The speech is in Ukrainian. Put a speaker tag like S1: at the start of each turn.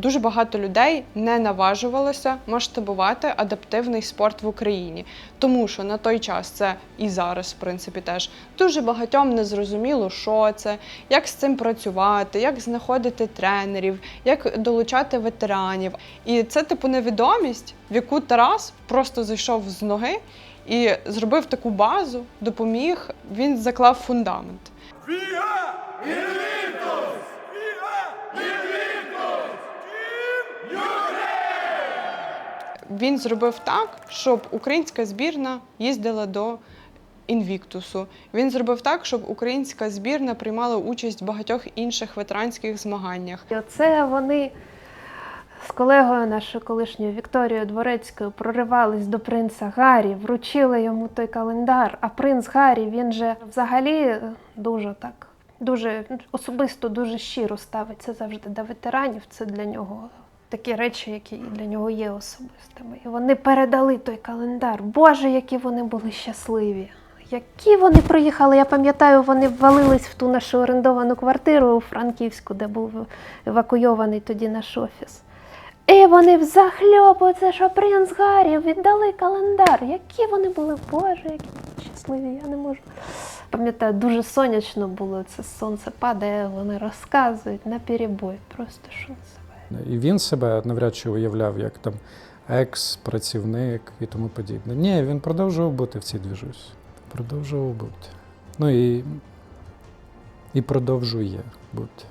S1: Дуже багато людей не наважувалося масштабувати адаптивний спорт в Україні, тому що на той час це і зараз, в принципі, теж дуже багатьом не зрозуміло, що це, як з цим працювати, як знаходити тренерів, як долучати ветеранів. І це типу невідомість, в яку Тарас просто зайшов з ноги і зробив таку базу, допоміг. Він заклав фундамент.
S2: Віга!
S1: Він зробив так, щоб українська збірна їздила до інвіктусу. Він зробив так, щоб українська збірна приймала участь в багатьох інших ветеранських змаганнях.
S3: І оце вони з колегою нашою колишньою Вікторією Дворецькою проривались до принца Гаррі, вручили йому той календар. А принц Гаррі він же взагалі дуже так, дуже особисто, дуже щиро ставиться завжди до ветеранів. Це для нього такі речі, які для нього є особистими. І вони передали той календар. Боже, які вони були щасливі! Які вони приїхали, я пам'ятаю, вони ввалились в ту нашу орендовану квартиру у Франківську, де був евакуйований тоді наш офіс. І вони взахльобу, це що принц Гаррі віддали календар. Які вони були, Боже, які щасливі, я не можу. Пам'ятаю, дуже сонячно було, це сонце падає, вони розказують на перебой. Просто що називає.
S4: І він себе навряд чи уявляв як там екс-працівник і тому подібне. Ні, він продовжував бути в цій двіжусі. Продовжував бути. Ну і, і продовжує бути.